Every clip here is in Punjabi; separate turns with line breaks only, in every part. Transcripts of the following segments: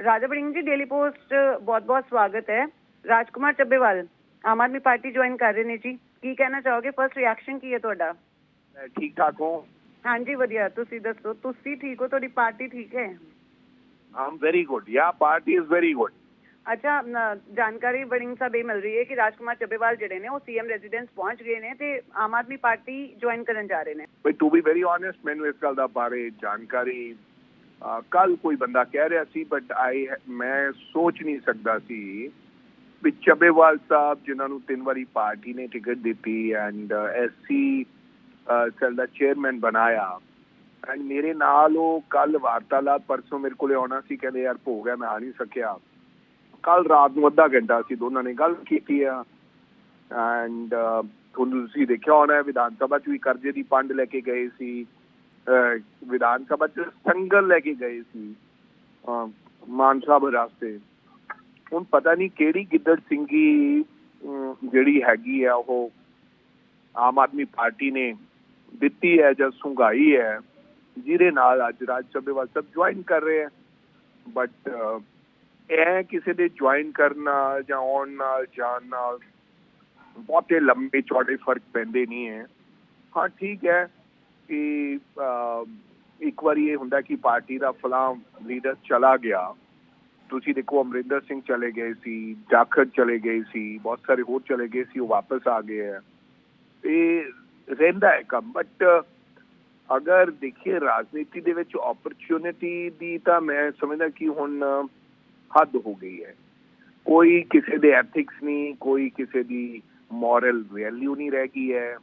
ਰਾਜਾ ਬੜਿੰਗ ਜੀ ਡੇਲੀ ਪੋਸਟ ਬਹੁਤ-ਬਹੁਤ ਸਵਾਗਤ ਹੈ ਰਾਜਕੁਮਾਰ ਚੱਬੇਵਾਲ ਆਮ ਆਦਮੀ ਪਾਰਟੀ ਜੁਆਇਨ ਕਰ ਰਹੇ ਨੇ ਜੀ ਕੀ ਕਹਿਣਾ ਚਾਹੋਗੇ ਫਰਸਟ ਰਿਐਕਸ਼ਨ ਕੀ ਹੈ ਤੁਹਾਡਾ
ਠੀਕ ਠਾਕ ਹਾਂ
ਹਾਂਜੀ ਵਧੀਆ ਤੁਸੀਂ ਦੱਸੋ ਤੁਸੀਂ ਠੀਕ ਹੋ ਤੁਹਾਡੀ ਪਾਰਟੀ ਠੀਕ ਹੈ
ਆਮ very good yeah party is very good
ਅੱਛਾ ਜਾਣਕਾਰੀ ਬੜਿੰਗ ਸਾਹਿਬ ਇਹ ਮਿਲ ਰਹੀ ਹੈ ਕਿ ਰਾਜਕੁਮਾਰ ਚੱਬੇਵਾਲ ਜਿਹੜੇ ਨੇ ਉਹ ਸੀਐਮ ਰੈਜ਼ੀਡੈਂਸ ਪਹੁੰਚ ਗਏ ਨੇ ਤੇ ਆਮ ਆਦਮੀ ਪਾਰਟੀ ਜੁਆਇਨ ਕਰਨ ਜਾ ਰਹੇ ਨੇ
ਬਈ ਟੂ ਬੀ ਵੈਰੀ ਓਨੈਸਟ ਮੈਨੂੰ ਇਸ ਗੱਲ ਦਾ ਬਾਰੇ ਜਾਣਕਾਰੀ ਕੱਲ ਕੋਈ ਬੰਦਾ ਕਹਿ ਰਿਹਾ ਸੀ ਬਟ ਆਈ ਮੈਂ ਸੋਚ ਨਹੀਂ ਸਕਦਾ ਸੀ ਵੀ ਚੱਬੇਵਾਲ ਸਾਹਿਬ ਜਿਨ੍ਹਾਂ ਨੂੰ ਤਿੰਨ ਵਾਰੀ ਪਾਰਟੀ ਨੇ ਟਿਕਟ ਦਿੱਤੀ ਐਂਡ ਐਸਸੀ ਸੈਲ ਦਾ ਚੇਅਰਮੈਨ ਬਣਾਇਆ। ਐਂਡ ਮੇਰੇ ਨਾਲ ਉਹ ਕੱਲ ਵਾਰਤਾਲਾਪ ਪਰਸੋਂ ਮੇਰੇ ਕੋਲੇ ਆਉਣਾ ਸੀ, ਕਹਿੰਦੇ ਯਾਰ ਭੋਗ ਹੈ, ਮੈਂ ਆ ਨਹੀਂ ਸਕਿਆ। ਕੱਲ ਰਾਤ ਨੂੰ ਅੱਧਾ ਘੰਟਾ ਸੀ, ਦੋਨਾਂ ਨੇ ਗੱਲ ਕੀਤੀ ਆ। ਐਂਡ ਤੁਹਾਨੂੰ ਤੁਸੀਂ ਦੇਖਿਆ ਹੋਣਾ ਵਿਧਾਨ ਸਭਾ ਚ ਵੀ ਕਰਜ਼ੇ ਦੀ ਪੰਡ ਲੈ ਕੇ ਗਏ ਸੀ। ਅਹ, ਵਿਧਾਨ ਸਭਾ ਚ ਸੰਗਲ ਲੈ ਕੇ ਗਏ ਸੀ ਅਹ, ਮਾਨ ਸਾਹਿਬ ਰਾਸਤੇ ਹੁਣ ਪਤਾ ਨਹੀਂ ਕਿਹੜੀ ਗਿੱਦੜ ਸਿੰਘੀ ਜਿਹੜੀ ਹੈਗੀ ਆ ਉਹ ਆਮ ਆਦਮੀ ਪਾਰਟੀ ਨੇ ਦਿੱਤੀ ਹੈ ਜਾਂ ਸੁੰਘਾਈ ਹੈ ਜਿਹਦੇ ਨਾਲ ਅੱਜ ਰਾਜ ਸਭਾ ਸਭ ਜੁਆਇਨ ਕਰ ਰਹੇ ਹੈ ਬਟ ਇਹ ਕਿਸੇ ਦੇ ਜੁਆਇਨ ਕਰਨਾ ਜਾਂ ਆਉਣ ਨਾਲ ਜਾਣ ਨਾਲ ਬਹੁਤੇ ਲੰਬੇ ਚੌੜੇ ਫ਼ਰਕ ਪੈਂਦੇ ਨਹੀਂ ਹੈ। ਹਾਂ ਠੀਕ ਹੈ। ਕਿ ਇੱਕ ਵਾਰੀ ਇਹ ਹੁੰਦਾ ਕਿ ਪਾਰਟੀ ਦਾ ਫਲਾਂ ਲੀਡਰ ਚਲਾ ਗਿਆ। ਤੁਸੀਂ ਦੇਖੋ, ਅਮਰਿੰਦਰ ਸਿੰਘ ਚਲੇ ਗਏ ਸੀ, ਜਾਖੜ ਚਲੇ ਗਏ ਸੀ, ਬਹੁਤ ਸਾਰੇ ਹੋਰ ਚਲੇ ਗਏ ਸੀ, ਉਹ ਵਾਪਸ ਆ ਗਏ ਹੈ। ਇਹ ਰਹਿੰਦਾ ਹੈ ਕੰਮ ਬਟ ਅਗਰ ਦੇਖੀਏ ਰਾਜਨੀਤੀ ਦੇ ਵਿੱਚ ਓਪਰਚ्युनिटी ਦੀ ਤਾਂ ਮੈਂ ਸਮਝਦਾ ਕਿ ਹੁਣ ਹੱਦ ਹੋ ਗਈ ਹੈ। ਕੋਈ ਕਿਸੇ ਦੇ ਐਥਿਕਸ ਨਹੀਂ, ਕੋਈ ਕਿਸੇ ਦੀ ਮੋਰਲ ਵੈਲਿਊ ਨਹੀਂ ਰਹਿ ਗਈ ਹੈ।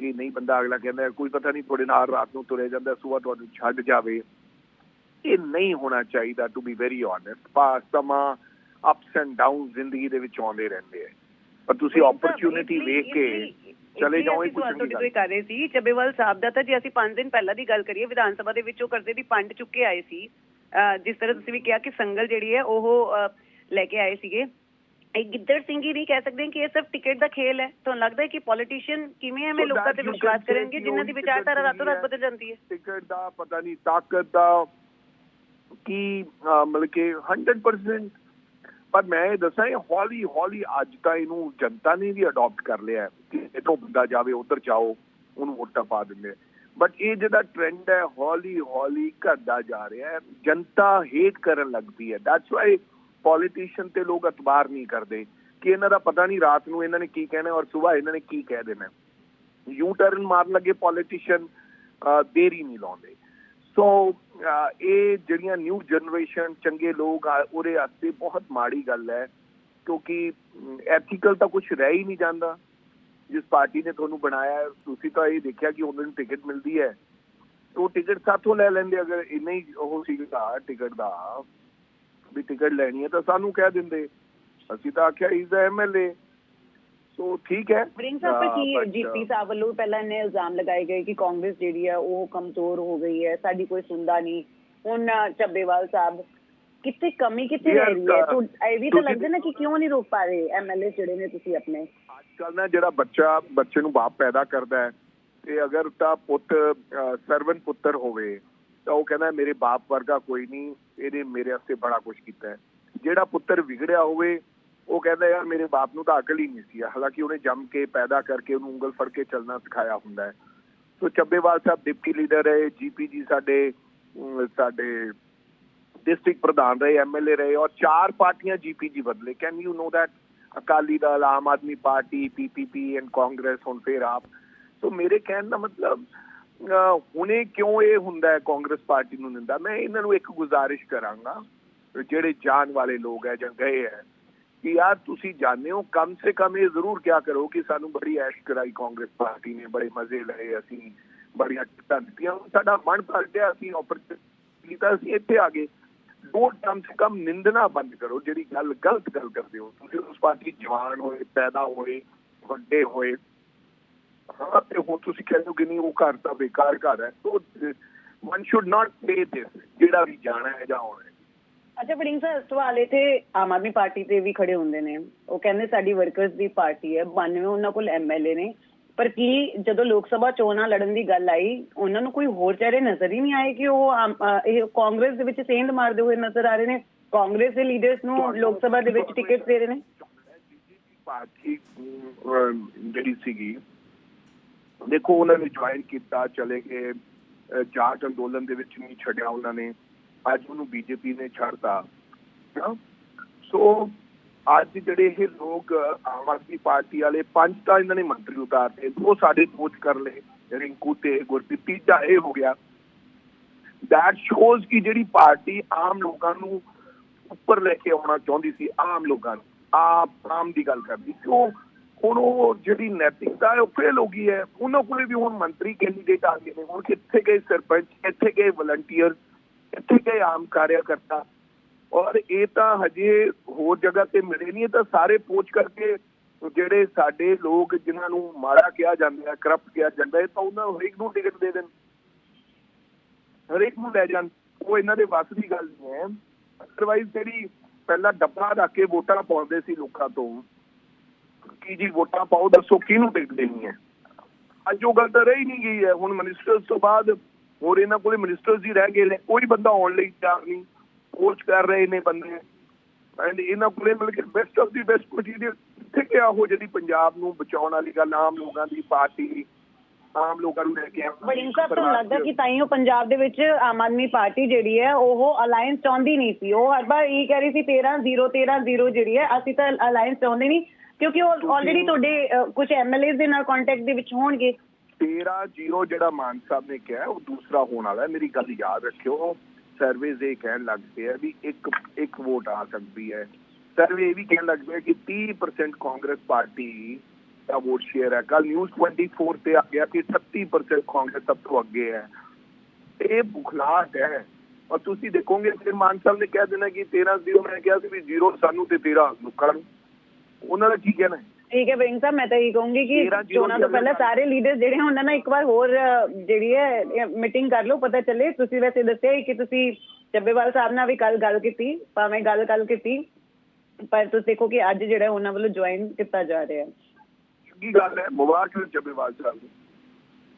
ਕਿ ਨਹੀਂ ਬੰਦਾ ਅਗਲਾ ਕਹਿੰਦਾ ਕੋਈ ਪਤਾ ਨਹੀਂ ਤੁਹਾਡੇ ਨਾਲ ਰਾਤ ਨੂੰ ਤੁਰੇ ਜਾਂਦਾ ਸਵੇਰ ਤੁਹਾਨੂੰ ਛੱਡ ਜਾਵੇ। ਇਹ ਨਹੀਂ ਹੋਣਾ ਚਾਹੀਦਾ ਟੂ ਬੀ ਵੈਰੀ ਓਨੈਸਟ ਪਾਸ ਸਮਾਂ ਅਪਸ ਐਂਡ ਡਾਊਨ ਜ਼ਿੰਦਗੀ ਦੇ ਵਿੱਚ ਆਉਂਦੇ ਰਹਿੰਦੇ ਆ। ਪਰ ਤੁਸੀਂ ਓਪਰਚੁਨਿਟੀ ਵੇਖ ਕੇ ਚਲੇ ਜਾਓ ਇਹ ਕੁਝ ਨਹੀਂ
ਕਰ ਰਹੇ ਸੀ ਚੱਬੇਵਾਲ ਸਾਹਿਬ ਦਾ ਤਾਂ ਜੇ ਅਸੀਂ 5 ਦਿਨ ਪਹਿਲਾਂ ਦੀ ਗੱਲ ਕਰੀਏ ਵਿਧਾਨ ਸਭਾ ਦੇ ਵਿੱਚ ਉਹ ਦੀ ਪੰਡ ਚੁੱਕੇ ਆਏ ਸੀ। ਜਿਸ ਤਰ੍ਹਾਂ ਤੁਸੀਂ ਵੀ ਕਿਹਾ ਕਿ ਸੰਗਲ ਜਿਹੜੀ ਹੈ ਉਹ ਲੈ ਕੇ ਆਏ ਸੀਗੇ। ਗਿੱਦੜ ਸਿੰਘ ਹੀ ਨਹੀਂ ਕਹਿ ਸਕਦੇ ਕਿ ਇਹ ਸਿਰਫ ਟਿਕਟ ਦਾ ਖੇਲ ਹੈ। ਤੁਹਾਨੂੰ ਲੱਗਦਾ ਹੈ ਕਿ ਪੋਲੀਟੀਸ਼ੀਅਨ ਕਿਵੇਂ ਐਵੇਂ ਲੋਕਾਂ ਤੇ ਵਿਸ਼ਵਾਸ ਕਰਨਗੇ ਜਿਨ੍ਹਾਂ ਦੀ ਵਿਚਾਰਧਾਰਾ ਰਾਤੋਂ ਰਾਤ। ਬਦਲ ਜਾਂਦੀ ਹੈ?
ਟਿਕਟ ਦਾ ਪਤਾ ਨਹੀਂ ਤਾਕਤ ਦਾ ਕੀ ਮਤਲਬ ਕਿ 100% ਪਰ ਮੈਂ ਇਹ ਦੱਸਾਂ ਇਹ ਹੌਲੀ ਹੌਲੀ ਅੱਜ ਤਾਂ ਇਹਨੂੰ ਜਨਤਾ ਨੇ ਵੀ ਅਡਾਪਟ ਕਰ ਲਿਆ ਕਿ ਇਥੋਂ ਬੰਦਾ ਜਾਵੇ ਉਧਰ ਜਾਓ ਉਹਨੂੰ ਵੋਟਾਂ ਪਾ ਦਿੰਦੇ ਬਟ ਇਹ ਜਿਹੜਾ ਟ੍ਰੈਂਡ ਹੈ ਹੌਲੀ ਹੌਲੀ ਘਟਦਾ ਜਾ ਰਿਹਾ ਹੈ। ਜਨਤਾ ਹੇਟ ਕਰਨ ਲੱਗ ਪਈ ਹੈ। ਦੈਟਸ ਵਾਈ ਪੋਲੀਟੀਸ਼ੀਅਨ ਤੇ ਲੋਕ ਅਤਬਾਰ ਨਹੀਂ ਕਰਦੇ ਕਿ ਇਹਨਾਂ ਦਾ ਪਤਾ ਨਹੀਂ ਰਾਤ ਨੂੰ ਇਹਨਾਂ ਨੇ ਕੀ ਕਹਿਣਾ ਔਰ ਸਵੇਰ ਇਹਨਾਂ ਨੇ ਕੀ ਕਹਿ ਦੇਣਾ। ਯੂ ਟਰਨ ਮਾਰਨ ਲੱਗੇ ਪੋਲੀਟੀਸ਼ੀਅਨ ਦੇਰੀ ਨਹੀਂ ਲਾਉਂਦੇ। ਸੋ ਇਹ ਜਿਹੜੀਆਂ ਨਿਊ ਜਨਰੇਸ਼ਨ ਚੰਗੇ ਲੋਕ ਆ, ਉਹਦੇ ਵਾਸਤੇ ਬਹੁਤ ਮਾੜੀ ਗੱਲ ਹੈ ਕਿਉਂਕਿ ਐਥੀਕਲ ਤਾਂ ਕੁਝ ਰਹਿ ਹੀ ਨਹੀਂ ਜਾਂਦਾ। ਜਿਸ ਪਾਰਟੀ ਨੇ ਤੁਹਾਨੂੰ ਬਣਾਇਆ, ਤੁਸੀਂ ਤਾਂ ਇਹ ਦੇਖਿਆ ਕਿ ਉਹਨਾਂ ਨੂੰ ਟਿਕਟ ਮਿਲਦੀ ਹੈ। ਉਹ ਟਿਕਟ ਸਾਥੋਂ ਲੈ ਲੈਂਦੇ, ਅਗਰ ਇੰਨਾ ਹੀ ਉਹ ਸੀਗਾ ਟਿਕਟ ਦਾ। ਵੀ ਟਿਕਟ ਲੈਣੀ ਹੈ ਤਾਂ ਸਾਨੂੰ ਕਹਿ ਦਿੰਦੇ। ਅਸੀਂ ਤਾਂ ਆਖਿਆ ਇਜ਼ ਦਾ ਐਮਐਲਏ ਸੋ ਠੀਕ ਹੈ।
ਸਾਹਿਬ ਕੀ ਜੀਪੀ ਸਾਹਿਬ ਵੱਲੋਂ ਪਹਿਲਾਂ ਇਹਨੇ ਇਲਜ਼ਾਮ ਲਗਾਏ ਗਏ ਕਿ ਕਾਂਗਰਸ ਜਿਹੜੀ ਹੈ ਉਹ ਕਮਜ਼ੋਰ ਹੋ ਗਈ ਹੈ ਸਾਡੀ ਕੋਈ ਸੁਣਦਾ ਨਹੀਂ। ਹੁਣ ਚੱਬੇਵਾਲ ਸਾਹਿਬ ਕਿੱਥੇ ਕਮੀ ਕਿੱਥੇ ਰਹਿ ਰਹੀ ਹੈ? ਤੋਂ ਇਹ ਵੀ ਤਾਂ ਲੱਗਦਾ ਨਾ ਕਿ ਕਿਉਂ ਨਹੀਂ ਰੋਕ ਪਾ ਰਹੇ ਐਮਐਲਏ ਜਿਹੜੇ ਨੇ ਤੁਸੀਂ ਆਪਣੇ?
ਅੱਜ ਕੱਲ੍ਹ ਨਾ ਜਿਹੜਾ ਬੱਚਾ ਬੱਚੇ ਨੂੰ ਬਾਪ ਪੈਦਾ ਕਰਦਾ ਹੈ ਤੇ ਅਗਰ ਤਾਂ ਪੁੱਤ ਸਰਵਨ ਪੁੱਤਰ ਹੋਵੇ ਤਾਂ ਉਹ ਕਹਿੰਦਾ ਮੇਰੇ ਬਾਪ ਵਰਗਾ ਕੋਈ ਨਹੀਂ ਇਹਨੇ ਮੇਰੇ ਵਾਸਤੇ ਬੜਾ ਕੁਝ ਕੀਤਾ ਜਿਹੜਾ ਪੁੱਤਰ ਵਿਗੜਿਆ ਹੋਵੇ ਉਹ ਕਹਿੰਦਾ ਯਾਰ ਮੇਰੇ ਬਾਪ ਨੂੰ ਤਾਂ ਅਕਲ ਹੀ ਨਹੀਂ ਸੀ। ਹਾਲਾਂਕਿ ਉਹਨੇ ਜੰਮ ਕੇ ਪੈਦਾ ਕਰਕੇ ਉਹਨੂੰ ਉਂਗਲ ਫੜ ਕੇ ਚੱਲਣਾ ਸਿਖਾਇਆ ਹੁੰਦਾ ਹੈ। ਸੋ ਚੱਬੇਵਾਲ ਸਾਹਿਬ ਡਿਪਟੀ ਲੀਡਰ ਹੈ ਜੀਪੀਜੀ ਸਾਡੇ ਅਮ, ਸਾਡੇ ਡਿਸਟ੍ਰਿਕਟ ਪ੍ਰਧਾਨ ਰਹੇ ਐਮਐਲਏ ਰਹੇ ਔਰ ਚਾਰ ਪਾਰਟੀਆਂ ਜੀਪੀਜੀ ਬਦਲੇ। Can you know that Akali Dal Aam Aadmi party PPP and Congress ਹੁਣ ਫੇਰ ਆਪ। ਸੋ ਮੇਰੇ ਕਹਿਣ ਦਾ ਮਤਲਬ ਹੁਣੇ ਕਿਉਂ ਇਹ ਹੁੰਦਾ ਹੈ ਕਾਂਗਰਸ ਪਾਰਟੀ ਨੂੰ ਨਿੰਦਾ ਮੈਂ ਇਹਨਾਂ ਨੂੰ ਇੱਕ ਗੁਜ਼ਾਰਿਸ਼ ਕਰਾਂਗਾ, ਜਿਹੜੇ ਜਾਣ ਵਾਲੇ ਲੋਕ ਹੈ ਜਾਂ ਗਏ ਹੈ, ਕਿ ਯਾਰ ਤੁਸੀਂ ਜਾਣਦੇ ਹੋ, ਕਮ ਸੇ ਕਮ ਇਹ ਜ਼ਰੂਰ ਕਿਆ ਕਰੋ ਕਿ ਸਾਨੂੰ ਬੜੀ ਐਸ਼ ਕਰਾਈ ਕਾਂਗਰਸ ਪਾਰਟੀ ਨੇ, ਬੜੇ ਮਜ਼ੇ ਲਏ, ਅਸੀਂ ਬੜੀਆਂ ਟਿਕਟਾਂ ਦਿੱਤੀਆਂ ਸਾਡਾ ਮਨ ਪਲਟਿਆ, ਅਸੀਂ ਓਪਰਚੁਨਿਟੀ ਤਾਂ ਅਸੀਂ ਇੱਥੇ ਆ ਗਏ। ਦੋ ਕਮ ਸੇ ਕਮ ਨਿੰਦਣਾ ਬੰਦ ਕਰੋ, ਜਿਹੜੀ ਗੱਲ ਗਲਤ ਗੱਲ ਕਰਦੇ ਹੋ। ਤੁਸੀਂ ਉਸ ਪਾਰਟੀ ਜਵਾਨ ਹੋਏ, ਪੈਦਾ ਹੋਏ, ਵੱਡੇ ਹੋਏ ਹਾਂ ਤੇ ਹੁਣ ਤੁਸੀਂ ਕਹਿੰਦੇ ਹੋ ਕਿ ਨਹੀਂ ਉਹ ਘਰ ਤਾਂ ਬੇਕਾਰ ਘਰ ਹੈ ਸੋ ਵਨ ਸ਼ੁੱਡ ਨਾਟ ਪੇ ਦਿਸ ਜਿਹੜਾ ਵੀ ਜਾਣਾ ਹੈ ਜਾਂ ਆਉਣਾ ਹੈ।
ਅੱਛਾ ਬੜਿੰਗ ਸਾਹਿਬ ਸਵਾਲ ਤੇ ਆਮ ਆਦਮੀ ਪਾਰਟੀ ਤੇ ਵੀ ਖੜੇ ਹੁੰਦੇ ਨੇ। ਉਹ ਕਹਿੰਦੇ ਸਾਡੀ ਵਰਕਰਸ ਦੀ ਪਾਰਟੀ ਹੈ 92 ਉਹਨਾਂ ਕੋਲ ਐਮਐਲਏ ਨੇ। ਪਰ ਕੀ ਜਦੋਂ ਲੋਕ ਸਭਾ ਚੋਣਾਂ ਲੜਨ ਦੀ ਗੱਲ ਆਈ ਉਹਨਾਂ ਨੂੰ ਕੋਈ ਹੋਰ ਚਿਹਰੇ ਨਜ਼ਰ ਹੀ ਨਹੀਂ ਆਏ ਕਿ ਉਹ ਇਹ ਕਾਂਗਰਸ ਦੇ ਵਿੱਚ ਸੇਂਧ ਮਾਰਦੇ ਹੋਏ ਨਜ਼ਰ ਆ ਰਹੇ ਨੇ? ਕਾਂਗਰਸ ਦੇ ਲੀਡਰਸ ਨੂੰ ਲੋਕ ਸਭਾ ਦੇ ਵਿੱਚ ਟਿਕਟ ਦੇ ਰਹੇ ਨੇ?
ਪਾਰਟੀ ਜਿਹੜੀ ਸੀਗੀ ਦੇਖੋ ਉਹਨਾਂ ਨੇ ਜੁਆਇਨ ਕੀਤਾ ਚਲੇ ਗਏ। ਅਹ, ਜਾਟ ਅੰਦੋਲਨ ਦੇ ਵਿੱਚ ਨਹੀਂ ਛੱਡਿਆ ਉਹਨਾਂ ਨੇ। ਅੱਜ ਉਹਨੂੰ ਬੀਜੇਪੀ ਨੇ ਛੱਡਤਾ। ਸੋ ਅੱਜ ਜਿਹੜੇ ਇਹ ਲੋਕ ਆਮ ਆਦਮੀ ਪਾਰਟੀ ਵਾਲੇ ਪੰਜ ਤਾਂ ਇਹਨਾਂ ਨੇ ਮੰਤਰੀ ਉਤਾਰਤੇ। ਉਹ ਸਾਡੇ ਕੋਚ ਕਰ ਲਏ। ਰਿੰਕੂ ਤੇ ਗੁਰਪ੍ਰੀਤ ਤੀਜਾ ਇਹ ਹੋ ਗਿਆ। ਦੈਟ ਸ਼ੋਜ਼ ਕਿ ਜਿਹੜੀ ਪਾਰਟੀ ਆਮ ਲੋਕਾਂ ਨੂੰ ਉੱਪਰ ਲੈ ਕੇ ਆਉਣਾ ਚਾਹੁੰਦੀ ਸੀ ਆਮ ਲੋਕਾਂ ਨੂੰ ਆਪ ਆਮ ਦੀ ਗੱਲ ਕਰਦੀ ਸੀ। ਉਹ ਹੁਣ ਉਹ ਜਿਹੜੀ ਨੈਤਿਕਤਾ ਹੈ, ਉਹ ਫੇਲ ਹੋ ਗਈ ਹੈ। ਉਹਨਾਂ ਕੋਲੇ ਵੀ ਹੁਣ ਮੰਤਰੀ ਕੈਂਡੀਡੇਟ ਆ ਗਏ ਨੇ। ਹੁਣ ਕਿੱਥੇ ਗਏ ਸਰਪੰਚ, ਕਿੱਥੇ ਗਏ ਵਲੰਟੀਅਰ ਕਿੱਥੇ ਗਏ ਆਮ ਕਾਰਿਆਕਰਤਾ? ਔਰ ਇਹ ਤਾਂ ਹਜੇ ਹੋਰ ਜਗ੍ਹਾ ਤੇ ਮਿਲੇ ਨਹੀਂ। ਤਾਂ ਸਾਰੇ ਪੋਚ ਕਰਕੇ ਜਿਹੜੇ ਸਾਡੇ ਲੋਕ ਜਿਨ੍ਹਾਂ ਨੂੰ ਮਾੜਾ ਕਿਹਾ ਜਾਂਦਾ ਹੈ ਕਰਪਟ ਕਿਹਾ ਜਾਂਦਾ ਹੈ ਤਾਂ ਉਹਨਾਂ ਨੂੰ ਹਰੇਕ ਨੂੰ ਟਿਕਟ ਦੇ ਦੇਣ। ਹਰੇਕ ਨੂੰ ਲੈ ਜਾਣ। ਉਹ ਇਹਨਾਂ ਦੇ ਵੱਸ ਦੀ ਗੱਲ ਨਹੀਂ ਹੈ। ਅਦਰਵਾਈਜ਼ ਜਿਹੜੀ ਪਹਿਲਾਂ ਡੱਬਾ ਰੱਖ ਕੇ ਵੋਟਾਂ ਪਾਉਂਦੇ ਸੀ ਲੋਕਾਂ ਤੋਂ ਕੀ ਜੀ ਵੋਟਾਂ ਪਾਓ ਦੱਸੋ ਕਿਹਨੂੰ ਟਿਕਟ ਦੇਣੀ ਹੈ? ਅੱਜ ਉਹ ਗੱਲ ਤਾਂ ਰਹੀ ਨਹੀਂ ਗਈ ਹੈ। ਹੁਣ ਮਿਨਿਸਟਰਸ ਤੋਂ ਬਾਅਦ ਹੋਰ ਇਹਨਾਂ ਕੋਲੇ ਮਿਨਿਸਟਰਸ ਹੀ ਰਹਿ ਗਏ ਨੇ। ਕੋਈ ਬੰਦਾ ਆਉਣ ਲਈ ਤਿਆਰ ਨਹੀਂ। ਕੋਚ ਕਰ ਰਹੇ ਨੇ ਬੰਦੇ। ਐਂਡ ਇਹਨਾਂ ਕੋਲੇ ਮਿਲ ਕੇ best of the best material ਕਿੱਥੇ ਗਿਆ ਉਹ ਜਿਹੜੀ ਪੰਜਾਬ ਨੂੰ ਬਚਾਉਣ ਵਾਲੀ ਗੱਲ? ਆਮ ਲੋਕਾਂ ਦੀ ਪਾਰਟੀ ਆਮ ਲੋਕਾਂ ਨੂੰ ਲੈ ਕੇ ਆਉਣ
ਬਟ ਇਨ ਸਭ ਤੋਂ ਲੱਗਦਾ ਕਿ ਤਾਈਓ ਪੰਜਾਬ ਦੇ ਵਿੱਚ ਆਮ ਆਦਮੀ ਪਾਰਟੀ ਜਿਹੜੀ ਹੈ ਉਹ ਅਲਾਈਅੰਸ ਚਾਹੁੰਦੀ ਨਹੀਂ ਸੀ। ਉਹ ਹਰ ਵਾਰ ਇਹ ਕਹਿ ਰਹੀ ਸੀ 13 0 13 0 ਜਿਹੜੀ ਹੈ ਅਸੀਂ ਤਾਂ ਅਲਾਈਅੰਸ ਚਾਹੁੰਦੇ ਨਹੀਂ। ਕਿਉਂਕਿ ਉਹ ਆਲਰੇਡੀ ਤੁਹਾਡੇ ਕੁਝ ਐਮਐਲਏਸ ਦੇ ਨਾਲ ਕੰਟੈਕਟ ਦੇ ਵਿੱਚ ਹੋਣਗੇ।
13 0 ਜਿਹੜਾ ਮਾਨ ਸਾਹਿਬ ਨੇ ਕਿਹਾ ਉਹ ਦੂਸਰਾ ਹੋਣ ਵਾਲਾ ਹੈ। ਮੇਰੀ ਗੱਲ ਯਾਦ ਰੱਖਿਓ ਸਰਵੇਜ਼ ਇਹ ਕਹਿਣ ਲੱਗ ਪਏ ਆ ਵੀ ਇੱਕ ਇੱਕ ਵੋਟ ਆ ਸਕਦੀ ਹੈ। ਸਰਵੇ ਇਹ ਵੀ ਕਹਿਣ ਲੱਗ ਪਿਆ ਕਿ 30% ਕਾਂਗਰਸ ਪਾਰਟੀ ਦਾ ਵੋਟ ਸ਼ੇਅਰ ਹੈ। ਕੱਲ ਨਿਊਜ਼ 24 ਤੇ ਆ ਗਿਆ ਕਿ 38% ਕਾਂਗਰਸ ਸਭ ਤੋਂ ਅੱਗੇ ਹੈ। ਇਹ ਬੁਖਲਾਟ ਹੈ। ਔਰ ਤੁਸੀਂ ਦੇਖੋਗੇ ਫਿਰ ਮਾਨ ਸਾਹਿਬ ਨੇ ਕਹਿ ਦੇਣਾ ਕਿ 13 0 ਮੈਂ ਕਿਹਾ ਸੀ ਵੀ 0 ਸਾਨੂੰ ਤੇ 13 ਲੋਕਾਂ ਨੂੰ। ਉਹਨਾਂ ਦਾ ਕੀ ਕਹਿਣਾ ਹੈ
ਠੀਕ ਹੈ ਬ੍ਰਿੰਗ ਸਾਹਿਬ ਮੈਂ ਤਾਂ ਇਹ ਕਹੂੰਗੀ ਕਿ ਚੋਣਾਂ ਤੋਂ ਪਹਿਲਾਂ ਸਾਰੇ ਲੀਡਰ ਜਿਹੜੇ ਹੁੰਦੇ ਨਾ ਇੱਕ ਵਾਰ ਹੋਰ ਜਿਹੜੀ ਹੈ ਮੀਟਿੰਗ ਕਰ ਲਓ ਪਤਾ ਚੱਲੇ। ਤੁਸੀਂ ਵੈਸੇ ਦੱਸਿਆ ਕਿ ਤੁਸੀਂ ਚੱਬੇਵਾਲ ਸਾਹਿਬ ਨਾਲ ਵੀ ਕੱਲ ਗੱਲ ਕੀਤੀ ਭਾਵੇਂ ਗੱਲ ਕੱਲ ਕੀਤੀ ਪਰ ਤੁਸੀਂ ਦੇਖੋ ਕਿ ਅੱਜ ਜਿਹੜਾ ਉਹਨਾਂ ਵੱਲੋਂ ਜੁਆਇਨ ਕੀਤਾ ਜਾ ਰਿਹਾ ਹੈ।
ਚੰਗੀ ਗੱਲ ਹੈ ਮੁਬਾਰਕ ਹੈ ਚੱਬੇਵਾਲ ਸਾਹਿਬ ਨੂੰ।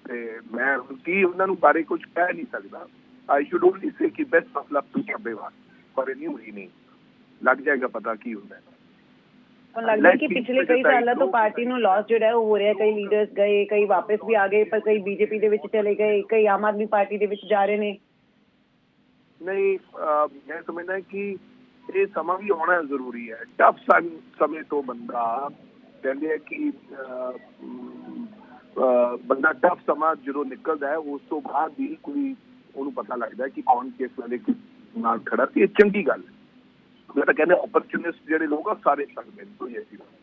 ਤੇ ਮੈਂ ਕੀ ਉਹਨਾਂ ਨੂੰ ਬਾਰੇ ਕੁਝ ਕਹਿ ਨਹੀਂ ਸਕਦਾ। ਆਈ ਸ਼ੁਡ ਓਨਲੀ ਸੇ ਕਿ best of luck to Chabbewal for a new reigning ਲੱਗ ਜਾਏਗਾ ਪਤਾ ਕੀ ਹੁੰਦਾ ਹੈ।
ਹੁਣ ਲੱਗਦਾ ਕਿ ਪਿਛਲੇ ਕਈ ਸਾਲਾਂ ਤੋਂ. ਪਾਰਟੀ ਨੂੰ ਲਾਸ ਜਿਹੜਾ ਹੈ ਉਹ ਹੋ ਰਿਹਾ ਕਈ ਲੀਡਰਸ ਗਏ ਕਈ ਵਾਪਸ ਵੀ ਆ ਗਏ ਪਰ ਕਈ ਬੀਜੇਪੀ ਦੇ ਵਿੱਚ ਚਲੇ ਗਏ ਕਈ ਆਮ ਆਦਮੀ ਪਾਰਟੀ ਦੇ ਵਿੱਚ ਜਾ ਰਹੇ ਨੇ।
ਨਹੀਂ ਮੈਂ ਸਮਝਦਾ ਕਿ ਇਹ ਸਮਾਂ ਵੀ ਆਉਣਾ ਜ਼ਰੂਰੀ ਹੈ। ਟਫ ਸਮੇਂ ਤੋਂ ਬੰਦਾ ਕਹਿੰਦੇ ਆ ਕਿ ਬੰਦਾ ਟਫ ਸਮਾਂ ਜਦੋਂ ਨਿਕਲਦਾ ਹੈ ਉਸ ਤੋਂ ਬਾਅਦ ਵੀ ਕੋਈ ਉਹਨੂੰ ਪਤਾ ਲੱਗਦਾ ਕਿ ਕੌਣ ਕਿਸ ਵੇਲੇ ਕਿਸ ਨਾਲ ਖੜਾ। ਤੇ ਇਹ ਚੰਗੀ ਗੱਲ ਹੈ। ਮੈਂ ਤਾਂ ਕਹਿੰਦਾ ਓਪਰਚੁਨਿਸਟ ਜਿਹੜੇ ਲੋਕ ਆ ਸਾਰੇ ਸਕਦੇ ਨੇ ਕੋਈ ਐਸੀ ਗੱਲ